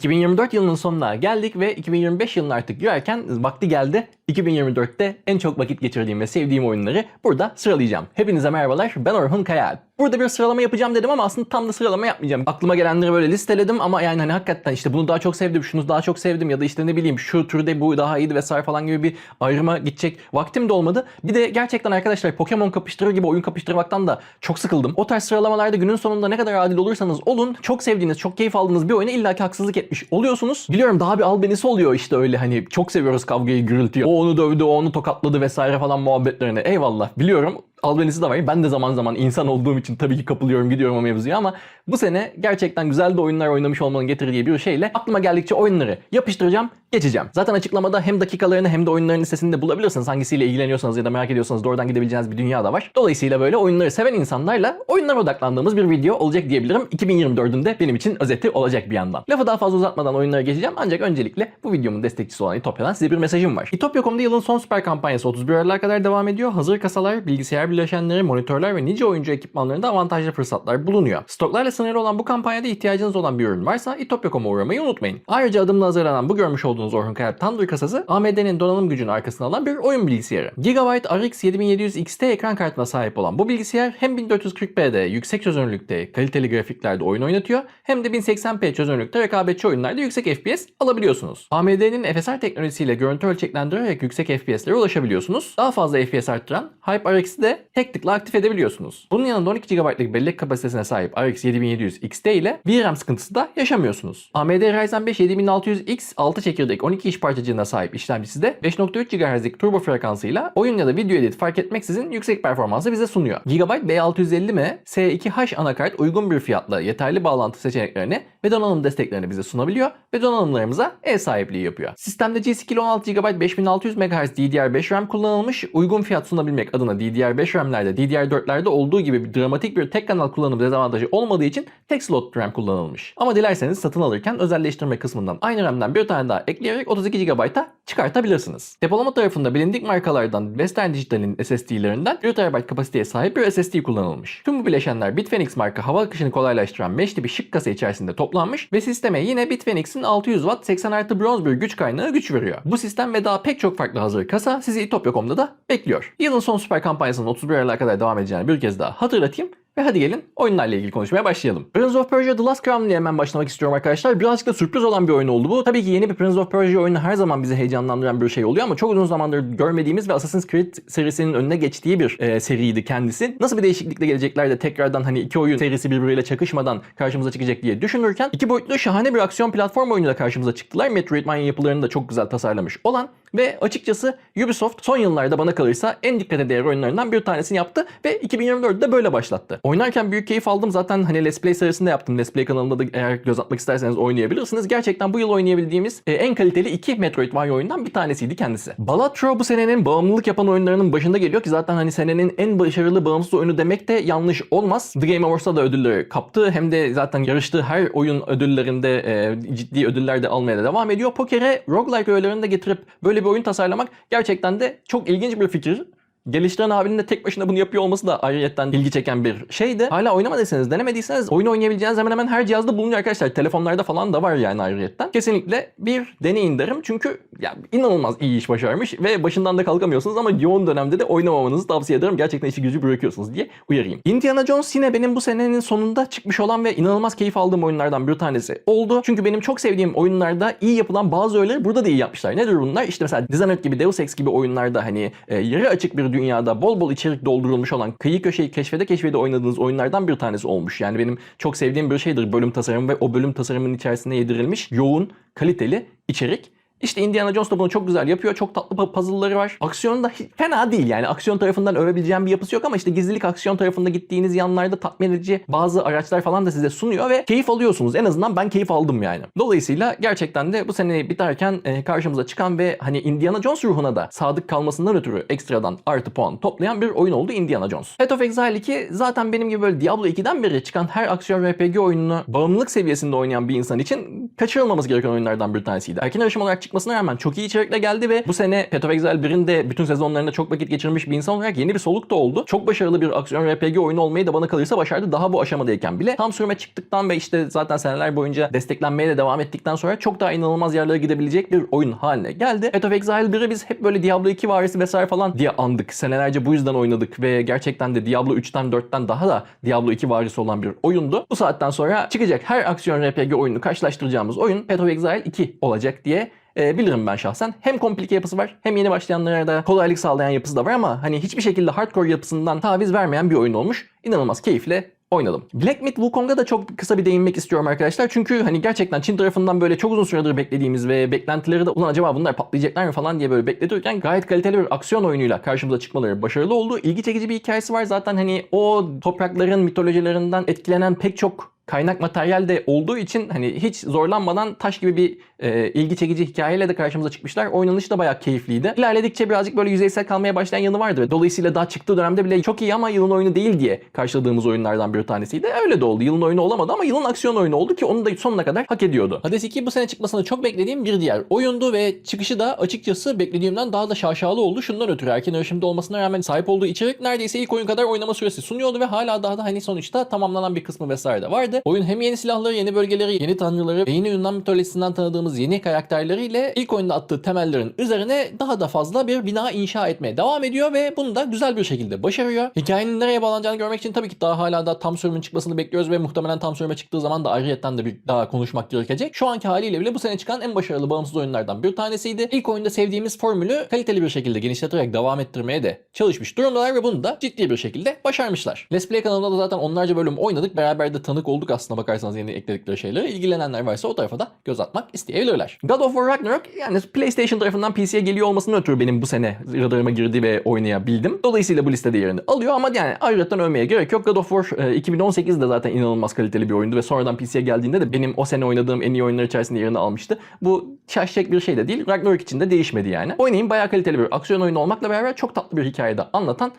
2024 yılının sonuna geldik ve 2025 yılına artık girerken vakti geldi. 2024'te en çok vakit geçirdiğim ve sevdiğim oyunları burada sıralayacağım. Hepinize merhabalar, ben Orhun Kayal. Burada bir sıralama yapacağım dedim ama aslında tam da sıralama yapmayacağım. Aklıma gelenleri böyle listeledim ama yani hani hakikaten işte bunu daha çok sevdim, şunu daha çok sevdim ya da işte ne bileyim şu türde bu daha iyiydi vesaire falan gibi bir ayrıma gidecek vaktim de olmadı. Bir de gerçekten arkadaşlar Pokemon kapıştırır gibi oyun kapıştırmaktan da çok sıkıldım. O tarz sıralamalarda günün sonunda ne kadar adil olursanız olun çok sevdiğiniz, çok keyif aldığınız bir oyuna illaki haksızlık etmiş oluyorsunuz. Biliyorum daha bir albenisi oluyor işte öyle hani çok seviyoruz kavgayı, gürültüyü. O onu dövdü, o onu tokatladı vesaire falan muhabbetlerine. Eyvallah biliyorum albenisi de var. Ben de zaman zaman insan olduğum için tabii ki kapılıyorum gidiyorum o mevzuya ama bu sene gerçekten güzel de oyunlar oynamış olmanın getirdiği bir şeyle aklıma geldikçe oyunları yapıştıracağım, geçeceğim. Zaten açıklamada hem dakikalarını hem de oyunların listesini de bulabilirsiniz. Hangisiyle ilgileniyorsanız ya da merak ediyorsanız doğrudan gidebileceğiniz bir dünya da var. Dolayısıyla böyle oyunları seven insanlarla oyunlara odaklandığımız bir video olacak diyebilirim. 2024'ün de benim için özeti olacak bir yandan. Lafı daha fazla uzatmadan oyunlara geçeceğim ancak öncelikle bu videomun destekçisi olan İtopya'dan size bir mesajım var. İtopya.com'da yılın son süper kampanyası 31 Aralık'a kadar devam ediyor. Hazır kasalar, bilgisayar bileşenleri, monitörler ve nice oyuncu ekipmanlarında avantajlı fırsatlar bulunuyor. Stoklarla sınırlı olan bu kampanyada ihtiyacınız olan bir ürün varsa itopya.com'a uğramayı unutmayın. Ayrıca adımla hazırlanan bu görmüş olduğunuz Orhun Kayal Thunder kasası AMD'nin donanım gücünün arkasına alan bir oyun bilgisayarı. Gigabyte RX 7700 XT ekran kartına sahip olan bu bilgisayar hem 1440p'de yüksek çözünürlükte kaliteli grafiklerde oyun oynatıyor hem de 1080p çözünürlükte rekabetçi oyunlarda yüksek FPS alabiliyorsunuz. AMD'nin FSR teknolojisiyle görüntü ölçeklendirerek yüksek FPS'lere ulaşabiliyorsunuz. Daha fazla FPS arttıran HyperX'i de tek tıkla aktif edebiliyorsunuz. Bunun yanında 12 GB'lık bellek kapasitesine sahip RX 7700 XT ile VRAM sıkıntısı da yaşamıyorsunuz. AMD Ryzen 5 7600X 6 çekirdek 12 iş parçacığına sahip işlemcisi de 5.3 GHz'lik turbo frekansıyla oyun ya da video edit fark etmeksizin yüksek performansı bize sunuyor. Gigabyte B650M S2H anakart uygun bir fiyatla yeterli bağlantı seçeneklerini ve donanım desteklerini bize sunabiliyor ve donanımlarımıza ev sahipliği yapıyor. Sistemde G.Skill 16 GB 5600 MHz DDR5 RAM kullanılmış. Uygun fiyat sunabilmek adına DDR5 RAM'lerde DDR4'lerde olduğu gibi bir dramatik bir tek kanal kullanım dezavantajı olmadığı için tek slot RAM kullanılmış. Ama dilerseniz satın alırken özelleştirme kısmından aynı RAM'den bir tane daha ekleyerek 32 GB'a çıkartabilirsiniz. Depolama tarafında bilindik markalardan Western Digital'in SSD'lerinden 1 TB kapasiteye sahip bir SSD kullanılmış. Tüm bu bileşenler Bitfenix marka hava akışını kolaylaştıran mesh tipi şık kasa içerisinde toplanmış ve sisteme yine Bitfenix'in 600 Watt 80 artı bronz bir güç kaynağı güç veriyor. Bu sistem ve daha pek çok farklı hazır kasa sizi itopya.com'da da bekliyor. Yılın son süper kampanyasının 31 Aralık'a kadar devam edeceğini bir kez daha hatırlatayım. Ve hadi gelin oyunlarla ilgili konuşmaya başlayalım. Prince of Persia The Last Crown ile hemen başlamak istiyorum arkadaşlar. Birazcık da sürpriz olan bir oyun oldu bu. Tabii ki yeni bir Prince of Persia oyunu her zaman bizi heyecanlandıran bir şey oluyor ama çok uzun zamandır görmediğimiz ve Assassin's Creed serisinin önüne geçtiği bir e, seriydi kendisi. Nasıl bir değişiklikle gelecekler de tekrardan hani iki oyun serisi birbiriyle çakışmadan karşımıza çıkacak diye düşünürken iki boyutlu şahane bir aksiyon platform oyunuyla karşımıza çıktılar. Metroidvania yapılarını da çok güzel tasarlamış olan ve açıkçası Ubisoft son yıllarda bana kalırsa en dikkate değer oyunlarından bir tanesini yaptı ve 2024'de de böyle başlattı. Oynarken büyük keyif aldım. Zaten hani Let's Play serisinde yaptım. Let's Play kanalında da eğer göz atmak isterseniz oynayabilirsiniz. Gerçekten bu yıl oynayabildiğimiz e, en kaliteli iki Metroidvania oyundan bir tanesiydi kendisi. Balatro bu senenin bağımlılık yapan oyunlarının başında geliyor ki zaten hani senenin en başarılı bağımsız oyunu demek de yanlış olmaz. The Game Awards'ta da ödülleri kaptı. Hem de zaten yarıştığı her oyun ödüllerinde e, ciddi ödüller de almaya da devam ediyor. Poker'e roguelike öğelerini de getirip böyle bir oyun tasarlamak gerçekten de çok ilginç bir fikir. Geliştiren abinin de tek başına bunu yapıyor olması da ayrıyetten ilgi çeken bir şeydi. Hala oynamadıysanız, denemediyseniz oyun oynayabileceğiniz hemen hemen her cihazda bulunuyor arkadaşlar. Telefonlarda falan da var yani ayrıyetten. Kesinlikle bir deneyin derim. Çünkü ya inanılmaz iyi iş başarmış ve başından da kalkamıyorsunuz ama yoğun dönemde de oynamamanızı tavsiye ederim. Gerçekten işi gücü bırakıyorsunuz diye uyarayım. Indiana Jones yine benim bu senenin sonunda çıkmış olan ve inanılmaz keyif aldığım oyunlardan bir tanesi oldu. Çünkü benim çok sevdiğim oyunlarda iyi yapılan bazı öğeleri burada da iyi yapmışlar. Nedir bunlar? İşte mesela Dishonored gibi, Deus Ex gibi oyunlarda hani e, yarı açık bir dünyada bol bol içerik doldurulmuş olan kıyı köşeyi keşfede keşfede oynadığınız oyunlardan bir tanesi olmuş. Yani benim çok sevdiğim bir şeydir bölüm tasarımı ve o bölüm tasarımının içerisine yedirilmiş yoğun, kaliteli içerik. İşte Indiana Jones da bunu çok güzel yapıyor. Çok tatlı puzzle'ları var. Aksiyonu da fena değil yani. Aksiyon tarafından övebileceğim bir yapısı yok ama işte gizlilik aksiyon tarafında gittiğiniz yanlarda tatmin edici bazı araçlar falan da size sunuyor ve keyif alıyorsunuz. En azından ben keyif aldım yani. Dolayısıyla gerçekten de bu sene biterken e, karşımıza çıkan ve hani Indiana Jones ruhuna da sadık kalmasından ötürü ekstradan artı puan toplayan bir oyun oldu Indiana Jones. Path of Exile 2 zaten benim gibi böyle Diablo 2'den beri çıkan her aksiyon RPG oyununu bağımlılık seviyesinde oynayan bir insan için kaçırılmaması gereken oyunlardan bir tanesiydi. Erken erişim olarak çıkmasına rağmen çok iyi içerikle geldi ve bu sene Path of Exile 1'in de bütün sezonlarında çok vakit geçirmiş bir insan olarak yeni bir soluk da oldu. Çok başarılı bir aksiyon RPG oyunu olmayı da bana kalırsa başardı daha bu aşamadayken bile. Tam sürüme çıktıktan ve işte zaten seneler boyunca desteklenmeye de devam ettikten sonra çok daha inanılmaz yerlere gidebilecek bir oyun haline geldi. Path of Exile 1'i biz hep böyle Diablo 2 varisi vesaire falan diye andık. Senelerce bu yüzden oynadık ve gerçekten de Diablo 3'ten 4'ten daha da Diablo 2 varisi olan bir oyundu. Bu saatten sonra çıkacak her aksiyon RPG oyununu karşılaştıracağımız oyun Path of Exile 2 olacak diye e, bilirim ben şahsen. Hem komplike yapısı var hem yeni başlayanlara da kolaylık sağlayan yapısı da var ama hani hiçbir şekilde hardcore yapısından taviz vermeyen bir oyun olmuş. İnanılmaz keyifle oynadım. Black Myth Wukong'a da çok kısa bir değinmek istiyorum arkadaşlar. Çünkü hani gerçekten Çin tarafından böyle çok uzun süredir beklediğimiz ve beklentileri de ulan acaba bunlar patlayacaklar mı falan diye böyle bekletirken gayet kaliteli bir aksiyon oyunuyla karşımıza çıkmaları başarılı oldu. İlgi çekici bir hikayesi var. Zaten hani o toprakların mitolojilerinden etkilenen pek çok kaynak materyal de olduğu için hani hiç zorlanmadan taş gibi bir e, ilgi çekici hikayeyle de karşımıza çıkmışlar. Oynanışı da bayağı keyifliydi. İlerledikçe birazcık böyle yüzeysel kalmaya başlayan yanı vardı. Dolayısıyla daha çıktığı dönemde bile çok iyi ama yılın oyunu değil diye karşıladığımız oyunlardan bir tanesiydi. Öyle de oldu. Yılın oyunu olamadı ama yılın aksiyon oyunu oldu ki onu da sonuna kadar hak ediyordu. Hades 2 bu sene çıkmasını çok beklediğim bir diğer oyundu ve çıkışı da açıkçası beklediğimden daha da şaşalı oldu. Şundan ötürü erken erişimde olmasına rağmen sahip olduğu içerik neredeyse ilk oyun kadar oynama süresi sunuyordu ve hala daha da hani sonuçta tamamlanan bir kısmı vesaire de vardı. Oyun hem yeni silahları, yeni bölgeleri, yeni tanrıları ve yeni Yunan mitolojisinden tanıdığımız yeni karakterleriyle ilk oyunda attığı temellerin üzerine daha da fazla bir bina inşa etmeye devam ediyor ve bunu da güzel bir şekilde başarıyor. Hikayenin nereye bağlanacağını görmek için tabii ki daha hala da tam sürümün çıkmasını bekliyoruz ve muhtemelen tam sürüme çıktığı zaman da ayrıyetten de bir daha konuşmak gerekecek. Şu anki haliyle bile bu sene çıkan en başarılı bağımsız oyunlardan bir tanesiydi. İlk oyunda sevdiğimiz formülü kaliteli bir şekilde genişleterek devam ettirmeye de çalışmış durumdalar ve bunu da ciddi bir şekilde başarmışlar. Let's Play kanalında da zaten onlarca bölüm oynadık. Beraber de tanık olduk aslında bakarsanız yeni ekledikleri şeylere. İlgilenenler varsa o tarafa da göz atmak isteyebilirler. God of War Ragnarok yani PlayStation tarafından PC'ye geliyor olmasının ötürü benim bu sene radarıma girdi ve oynayabildim. Dolayısıyla bu listede yerini alıyor ama yani ayrıca övmeye gerek yok. God of War e, 2018'de zaten inanılmaz kaliteli bir oyundu ve sonradan PC'ye geldiğinde de benim o sene oynadığım en iyi oyunlar içerisinde yerini almıştı. Bu şaşacak bir şey de değil. Ragnarok için de değişmedi yani. Oynayın bayağı kaliteli bir aksiyon oyunu olmakla beraber çok tatlı bir hikayede anlatan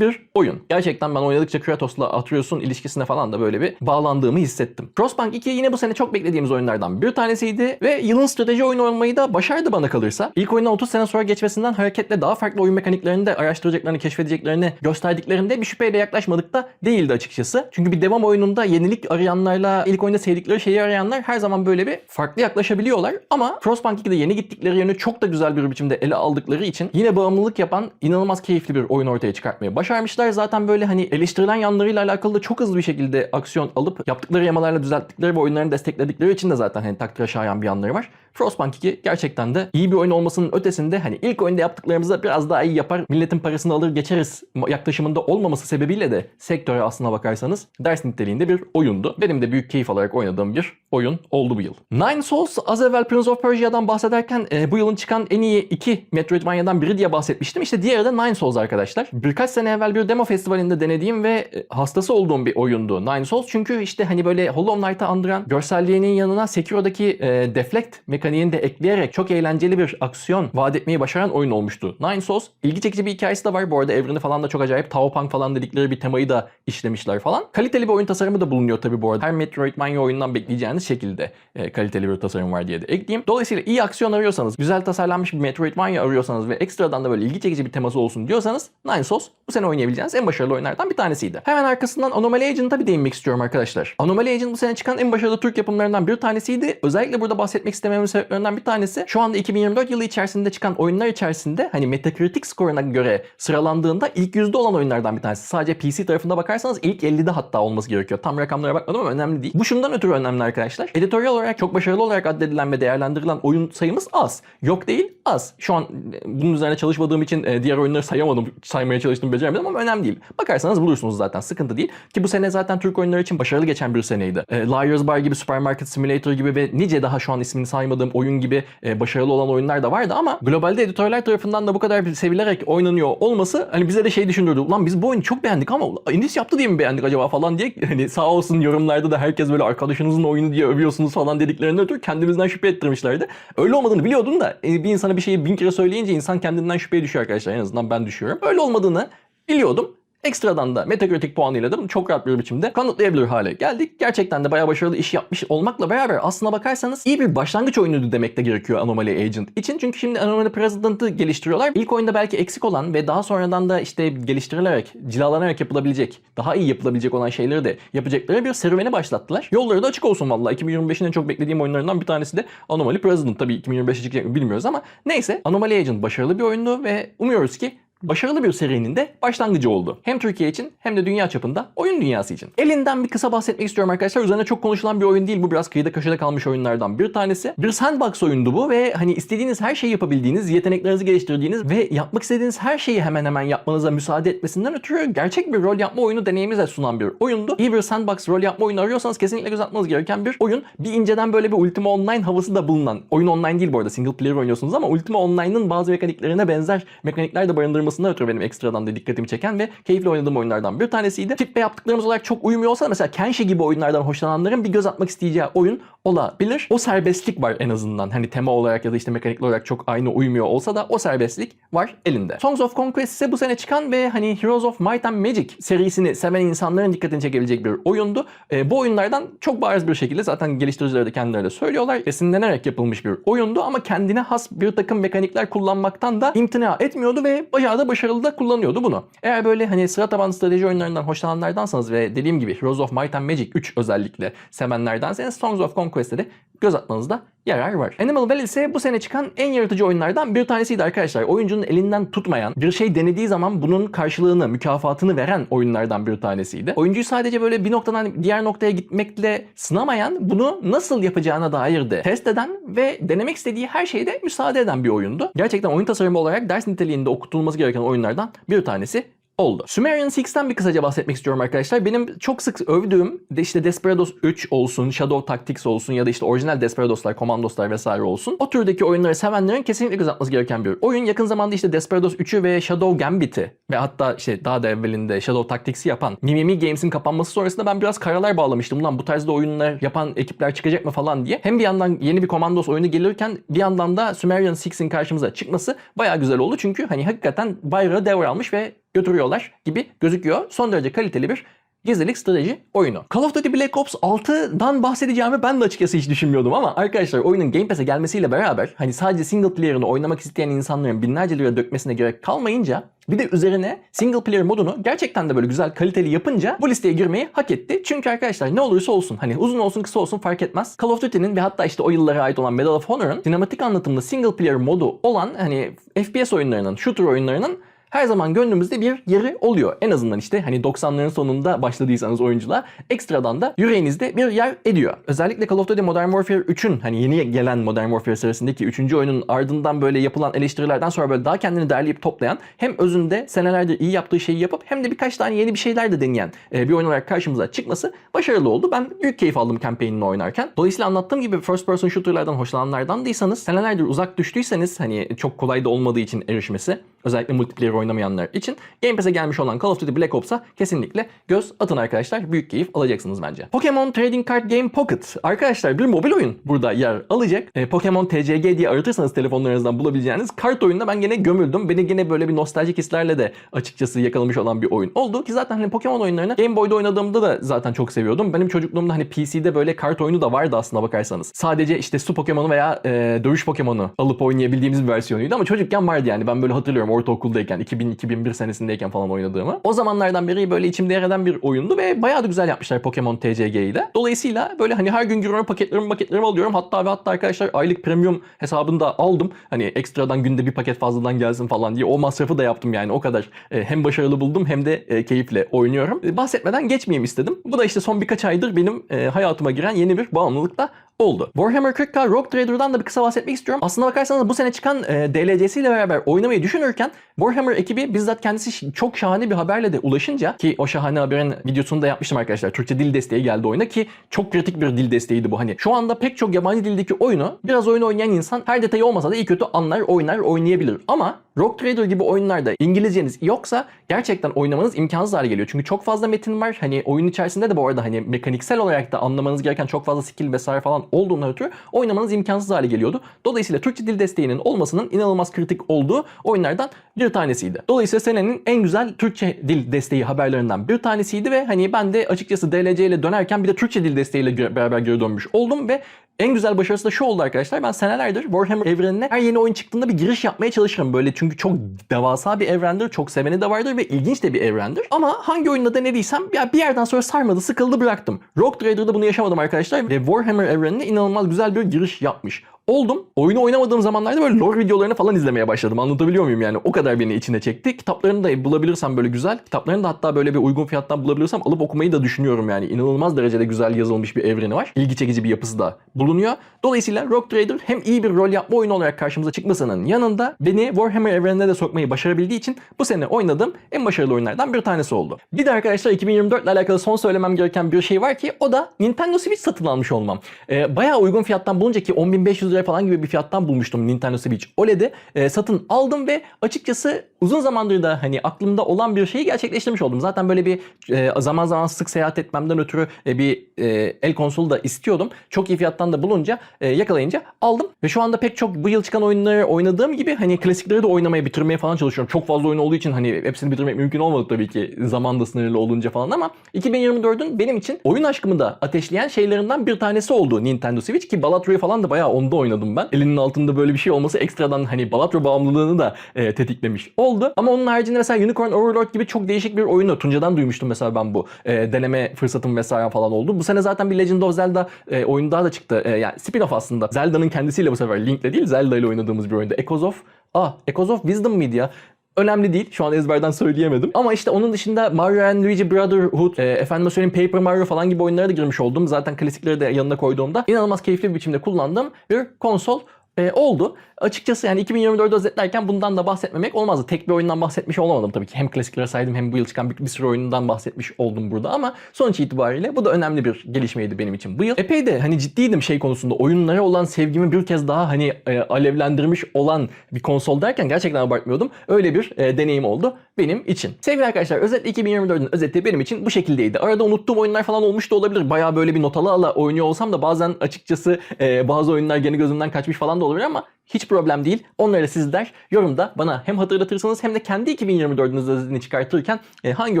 bir oyun. Gerçekten ben oynadıkça Kratos'la Atreus'un ilişkisine falan da böyle bir bağlandığımı hissettim. Frostpunk 2 yine bu sene çok beklediğimiz oyunlardan bir tanesiydi ve yılın strateji oyunu olmayı da başardı bana kalırsa. İlk oyuna 30 sene sonra geçmesinden hareketle daha farklı oyun mekaniklerini de araştıracaklarını, keşfedeceklerini gösterdiklerinde bir şüpheyle yaklaşmadık da değildi açıkçası. Çünkü bir devam oyununda yenilik arayanlarla ilk oyunda sevdikleri şeyi arayanlar her zaman böyle bir farklı yaklaşabiliyorlar. Ama Frostpunk 2'de yeni gittikleri yönü çok da güzel bir biçimde ele aldıkları için yine bağımlılık yapan inanılmaz keyifli bir oyun ortaya çıkartmaya başarmışlar. Zaten böyle hani eleştirilen yanlarıyla alakalı da çok hızlı bir şekilde aksiyon alıp yaptıkları yamalarla düzelttikleri ve oyunlarını destekledikleri için de zaten hani takdire şayan bir yanları var. Frostpunk 2 gerçekten de iyi bir oyun olmasının ötesinde hani ilk oyunda yaptıklarımızı biraz daha iyi yapar, milletin parasını alır geçeriz yaklaşımında olmaması sebebiyle de sektöre aslına bakarsanız ders niteliğinde bir oyundu. Benim de büyük keyif alarak oynadığım bir oyun oldu bu yıl. Nine Souls az evvel Prince of Persia'dan bahsederken e, bu yılın çıkan en iyi iki Metroidvania'dan biri diye bahsetmiştim. İşte diğeri de Nine Souls arkadaşlar. Birkaç sene evvel bir demo festivalinde denediğim ve e, hastası olduğum bir oyundu Nine Souls. Çünkü işte hani böyle Hollow Knight'ı andıran görselliğinin yanına Sekiro'daki e, deflect mekaniğini de ekleyerek çok eğlenceli bir aksiyon vaat etmeyi başaran oyun olmuştu. Nine Souls ilgi çekici bir hikayesi de var. Bu arada evreni falan da çok acayip. Tao Punk falan dedikleri bir temayı da işlemişler falan. Kaliteli bir oyun tasarımı da bulunuyor tabii bu arada. Her Metroidvania oyundan bekleyeceğiniz şekilde e, kaliteli bir tasarım var diye de ekleyeyim. Dolayısıyla iyi aksiyon arıyorsanız, güzel tasarlanmış bir Metroidvania arıyorsanız ve ekstradan da böyle ilgi çekici bir teması olsun diyorsanız Nine Souls bu sene oynayabileceğiniz en başarılı oyunlardan bir tanesiydi. Hemen arkasından Anomaly Agent'a bir değinmek istiyorum arkadaşlar. Anomaly Agent bu sene çıkan en başarılı Türk yapımlarından bir tanesiydi. Özellikle burada bahsetmek istememin sebeplerinden bir tanesi şu anda 2024 yılı içerisinde çıkan oyunlar içerisinde hani Metacritic skoruna göre sıralandığında ilk yüzde olan oyunlardan bir tanesi. Sadece PC tarafında bakarsanız ilk 50'de hatta olması gerekiyor. Tam rakamlara bakmadım ama önemli değil. Bu şundan ötürü önemli arkadaşlar. Editoryal olarak çok başarılı olarak addedilen ve değerlendirilen oyun sayımız az. Yok değil az. Şu an e, bunun üzerine çalışmadığım için e, diğer oyunları sayamadım. Saymaya çalıştım beceremedim ama önemli değil. Bakarsanız bulursunuz zaten. Sıkıntı değil. Ki bu sene zaten Türk oyunları için başarılı geçen bir seneydi. E, Liar's Bar gibi, Supermarket Simulator gibi ve nice daha şu an ismini saymadığım oyun gibi e, başarılı olan oyunlar da vardı ama globalde editörler tarafından da bu kadar sevilerek oynanıyor olması hani bize de şey düşündürdü. Ulan biz bu oyunu çok beğendik ama Indis yaptı diye mi beğendik acaba falan diye hani sağ olsun yorumlarda da herkes böyle arkadaşınızın oyunu diye övüyorsunuz falan dediklerinden ötürü kendimizden şüphe ettirmişlerdi. Öyle olmadığını biliyordum da e, bir insana bir şeyi bin kere söyleyince insan kendinden şüpheye düşüyor arkadaşlar. En azından ben düşüyorum. Öyle olmadığını biliyordum. ekstradan da Metacritic puanıyla da çok rahat bir biçimde kanıtlayabilir hale geldik. Gerçekten de bayağı başarılı iş yapmış olmakla beraber aslına bakarsanız iyi bir başlangıç oyunuydu demek de gerekiyor Anomaly Agent için. Çünkü şimdi Anomaly President'ı geliştiriyorlar. İlk oyunda belki eksik olan ve daha sonradan da işte geliştirilerek, cilalanarak yapılabilecek, daha iyi yapılabilecek olan şeyleri de yapacakları bir serüveni başlattılar. Yolları da açık olsun valla. 2025'in en çok beklediğim oyunlarından bir tanesi de Anomaly President. Tabii 2025'e çıkacak mı bilmiyoruz ama neyse Anomaly Agent başarılı bir oyundu ve umuyoruz ki başarılı bir serinin de başlangıcı oldu. Hem Türkiye için hem de dünya çapında oyun dünyası için. Elinden bir kısa bahsetmek istiyorum arkadaşlar. Üzerine çok konuşulan bir oyun değil. Bu biraz kıyıda köşede kalmış oyunlardan bir tanesi. Bir sandbox oyundu bu ve hani istediğiniz her şeyi yapabildiğiniz, yeteneklerinizi geliştirdiğiniz ve yapmak istediğiniz her şeyi hemen hemen yapmanıza müsaade etmesinden ötürü gerçek bir rol yapma oyunu deneyimi de sunan bir oyundu. İyi bir sandbox rol yapma oyunu arıyorsanız kesinlikle göz atmanız gereken bir oyun. Bir inceden böyle bir Ultima Online havası da bulunan. Oyun online değil bu arada single player oynuyorsunuz ama Ultima Online'ın bazı mekaniklerine benzer mekanikler de barındırmasından ötürü benim ekstradan da dikkatimi çeken ve keyifli oynadığım oyunlardan bir tanesiydi. Tip ve yaptıklarımız olarak çok uyumuyor olsa mesela Kenshi gibi oyunlardan hoşlananların bir göz atmak isteyeceği oyun olabilir. O serbestlik var en azından. Hani tema olarak ya da işte mekanikler olarak çok aynı uymuyor olsa da o serbestlik var elinde. Songs of Conquest ise bu sene çıkan ve hani Heroes of Might and Magic serisini seven insanların dikkatini çekebilecek bir oyundu. E, bu oyunlardan çok bariz bir şekilde zaten geliştiricileri de kendileri de söylüyorlar. Esinlenerek yapılmış bir oyundu ama kendine has bir takım mekanikler kullanmaktan da imtina etmiyordu ve bayağı da başarılı da kullanıyordu bunu. Eğer böyle hani sıra tabanlı strateji oyunlarından hoşlananlardansanız ve dediğim gibi Heroes of Might and Magic 3 özellikle sevenlerdenseniz Songs of Conquest'e de göz atmanızda yarar var. Animal Well ise bu sene çıkan en yaratıcı oyunlardan bir tanesiydi arkadaşlar. Oyuncunun elinden tutmayan, bir şey denediği zaman bunun karşılığını, mükafatını veren oyunlardan bir tanesiydi. Oyuncuyu sadece böyle bir noktadan diğer noktaya gitmekle sınamayan, bunu nasıl yapacağına dair de test eden ve denemek istediği her şeyde müsaade eden bir oyundu. Gerçekten oyun tasarımı olarak ders niteliğinde okutulması gereken oyunlardan bir tanesi oldu. Sumerian 6'ten bir kısaca bahsetmek istiyorum arkadaşlar. Benim çok sık övdüğüm de işte Desperados 3 olsun, Shadow Tactics olsun ya da işte orijinal Desperados'lar, Commandos'lar vesaire olsun. O türdeki oyunları sevenlerin kesinlikle göz atması gereken bir oyun. Yakın zamanda işte Desperados 3'ü ve Shadow Gambit'i ve hatta işte daha da evvelinde Shadow Tactics'i yapan Mimimi Games'in kapanması sonrasında ben biraz karalar bağlamıştım. Ulan bu tarzda oyunlar yapan ekipler çıkacak mı falan diye. Hem bir yandan yeni bir Commandos oyunu gelirken bir yandan da Sumerian 6'in karşımıza çıkması bayağı güzel oldu. Çünkü hani hakikaten bayrağı devralmış ve götürüyorlar gibi gözüküyor. Son derece kaliteli bir gizlilik strateji oyunu. Call of Duty Black Ops 6'dan bahsedeceğimi ben de açıkçası hiç düşünmüyordum ama arkadaşlar oyunun Game Pass'e gelmesiyle beraber hani sadece single player'ını oynamak isteyen insanların binlerce lira dökmesine gerek kalmayınca bir de üzerine single player modunu gerçekten de böyle güzel kaliteli yapınca bu listeye girmeyi hak etti. Çünkü arkadaşlar ne olursa olsun hani uzun olsun kısa olsun fark etmez. Call of Duty'nin ve hatta işte o yıllara ait olan Medal of Honor'ın sinematik anlatımlı single player modu olan hani FPS oyunlarının, shooter oyunlarının her zaman gönlümüzde bir yeri oluyor. En azından işte hani 90'ların sonunda başladıysanız oyunculuğa ekstradan da yüreğinizde bir yer ediyor. Özellikle Call of Duty Modern Warfare 3'ün hani yeni gelen Modern Warfare serisindeki 3. oyunun ardından böyle yapılan eleştirilerden sonra böyle daha kendini derleyip toplayan hem özünde senelerdir iyi yaptığı şeyi yapıp hem de birkaç tane yeni bir şeyler de deneyen e, bir oyun olarak karşımıza çıkması başarılı oldu. Ben büyük keyif aldım campaign'ini oynarken. Dolayısıyla anlattığım gibi first person shooter'lardan hoşlananlardan değilseniz senelerdir uzak düştüyseniz hani çok kolay da olmadığı için erişmesi özellikle multiplayer oynamayanlar için Game Pass'e gelmiş olan Call of Duty Black Ops'a kesinlikle göz atın arkadaşlar. Büyük keyif alacaksınız bence. Pokemon Trading Card Game Pocket. Arkadaşlar bir mobil oyun burada yer alacak. E, Pokemon TCG diye aratırsanız telefonlarınızdan bulabileceğiniz kart oyununda ben gene gömüldüm. Beni gene böyle bir nostaljik hislerle de açıkçası yakalamış olan bir oyun oldu. Ki zaten hani Pokemon oyunlarını Game Boy'da oynadığımda da zaten çok seviyordum. Benim çocukluğumda hani PC'de böyle kart oyunu da vardı aslında bakarsanız. Sadece işte su Pokemon'u veya e, dövüş Pokemon'u alıp oynayabildiğimiz bir versiyonuydu ama çocukken vardı yani. Ben böyle hatırlıyorum ortaokuldayken 2000-2001 senesindeyken falan oynadığımı. O zamanlardan beri böyle içimde yer eden bir oyundu ve bayağı da güzel yapmışlar Pokemon TCG'yi de. Dolayısıyla böyle hani her gün giriyorum paketlerimi paketlerimi alıyorum. Hatta ve hatta arkadaşlar aylık premium hesabını da aldım. Hani ekstradan günde bir paket fazladan gelsin falan diye o masrafı da yaptım yani o kadar. E, hem başarılı buldum hem de e, keyifle oynuyorum. E, bahsetmeden geçmeyeyim istedim. Bu da işte son birkaç aydır benim hayatıma giren yeni bir bağımlılık da oldu. Warhammer 40k Rogue Trader'dan da bir kısa bahsetmek istiyorum. Aslına bakarsanız bu sene çıkan e, DLC'siyle beraber oynamayı düşünürken Warhammer ekibi bizzat kendisi çok şahane bir haberle de ulaşınca ki o şahane haberin videosunu da yapmıştım arkadaşlar. Türkçe dil desteği geldi oyuna ki çok kritik bir dil desteğiydi bu. Hani şu anda pek çok yabancı dildeki oyunu biraz oyun oynayan insan her detayı olmasa da iyi kötü anlar, oynar, oynayabilir. Ama Rogue Trader gibi oyunlarda İngilizceniz yoksa gerçekten oynamanız imkansız hale geliyor. Çünkü çok fazla metin var. Hani oyun içerisinde de bu arada hani mekaniksel olarak da anlamanız gereken çok fazla skill vesaire falan olduğundan ötürü oynamanız imkansız hale geliyordu. Dolayısıyla Türkçe dil desteğinin olmasının inanılmaz kritik olduğu oyunlardan bir tanesiydi. Dolayısıyla senenin en güzel Türkçe dil desteği haberlerinden bir tanesiydi ve hani ben de açıkçası DLC ile dönerken bir de Türkçe dil desteğiyle beraber geri dönmüş oldum ve en güzel başarısı da şu oldu arkadaşlar. Ben senelerdir Warhammer evrenine her yeni oyun çıktığında bir giriş yapmaya çalışırım. Böyle çünkü çok devasa bir evrendir. Çok seveni de vardır ve ilginç de bir evrendir. Ama hangi oyunda denediysem ya bir yerden sonra sarmadı, sıkıldı bıraktım. Rogue Trader'da bunu yaşamadım arkadaşlar. Ve Warhammer evrenine inanılmaz güzel bir giriş yapmış oldum. Oyunu oynamadığım zamanlarda böyle lore videolarını falan izlemeye başladım. Anlatabiliyor muyum yani? O kadar beni içine çekti. Kitaplarını da bulabilirsem böyle güzel. Kitaplarını da hatta böyle bir uygun fiyattan bulabilirsem alıp okumayı da düşünüyorum yani. İnanılmaz derecede güzel yazılmış bir evreni var. İlgi çekici bir yapısı da bulunuyor. Dolayısıyla Rogue Trader hem iyi bir rol yapma oyunu olarak karşımıza çıkmasının yanında beni Warhammer evrenine de sokmayı başarabildiği için bu sene oynadığım en başarılı oyunlardan bir tanesi oldu. Bir de arkadaşlar 2024 ile alakalı son söylemem gereken bir şey var ki o da Nintendo Switch satın almış olmam. Ee, bayağı uygun fiyattan bulunca ki 10.500 lira falan gibi bir fiyattan bulmuştum Nintendo Switch OLED'i. Ee, satın aldım ve açıkçası uzun zamandır da hani aklımda olan bir şeyi gerçekleştirmiş oldum. Zaten böyle bir e, zaman zaman sık seyahat etmemden ötürü e, bir e, el konsolu da istiyordum. Çok iyi fiyattan da bulunca e, yakalayınca aldım. Ve şu anda pek çok bu yıl çıkan oyunları oynadığım gibi hani klasikleri de oynamaya bitirmeye falan çalışıyorum. Çok fazla oyun olduğu için hani hepsini bitirmek mümkün olmadı tabii ki zaman da sınırlı olunca falan ama 2024'ün benim için oyun aşkımı da ateşleyen şeylerinden bir tanesi oldu Nintendo Switch ki Balatro'yu falan da bayağı onda oynadım ben. Elinin altında böyle bir şey olması ekstradan hani Balatro bağımlılığını da e, tetiklemiş oldu. Ama onun haricinde mesela Unicorn Overlord gibi çok değişik bir oyunu Tunca'dan duymuştum mesela ben bu e, deneme fırsatım vesaire falan oldu. Bu sene zaten bir Legend of Zelda e, oyunu daha da çıktı. E, yani spin-off aslında. Zelda'nın kendisiyle bu sefer Link'le değil Zelda ile oynadığımız bir oyunda. Echoes of Ah, Echoes of Wisdom mıydı ya? Önemli değil. Şu an ezberden söyleyemedim. Ama işte onun dışında Mario and Luigi Brotherhood, e, efendime söyleyeyim Paper Mario falan gibi oyunlara da girmiş oldum. Zaten klasikleri de yanına koyduğumda inanılmaz keyifli bir biçimde kullandığım bir konsol e, oldu. Açıkçası yani 2024'ü özetlerken bundan da bahsetmemek olmazdı. Tek bir oyundan bahsetmiş olamadım tabii ki. Hem klasikleri saydım hem bu yıl çıkan bir, bir sürü oyundan bahsetmiş oldum burada ama sonuç itibariyle bu da önemli bir gelişmeydi benim için bu yıl. Epey de hani ciddiydim şey konusunda. Oyunlara olan sevgimi bir kez daha hani e, alevlendirmiş olan bir konsol derken gerçekten abartmıyordum. Öyle bir e, deneyim oldu benim için. Sevgili arkadaşlar özetle 2024'ün özeti benim için bu şekildeydi. Arada unuttuğum oyunlar falan olmuş da olabilir. Bayağı böyle bir notalı ala oynuyor olsam da bazen açıkçası e, bazı oyunlar gene gözümden kaçmış falan da olabilir ama hiç problem değil. Onları sizler yorumda bana hem hatırlatırsınız hem de kendi 2024'ünüz özetini çıkartırken e, hangi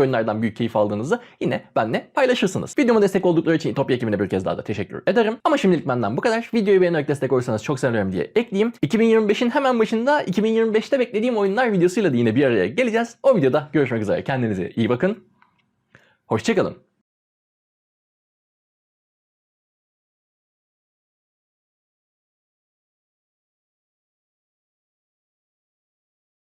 oyunlardan büyük keyif aldığınızı yine benimle paylaşırsınız. Videoma destek oldukları için İtopya ekibine bir kez daha da teşekkür ederim. Ama şimdilik benden bu kadar. Videoyu beğenerek destek olursanız çok sevinirim diye ekleyeyim. 2025'in hemen başında 2025'te beklediğim oyunlar videosuyla da yine bir araya geleceğiz. O videoda görüşmek üzere. Kendinize iyi bakın. Hoşçakalın.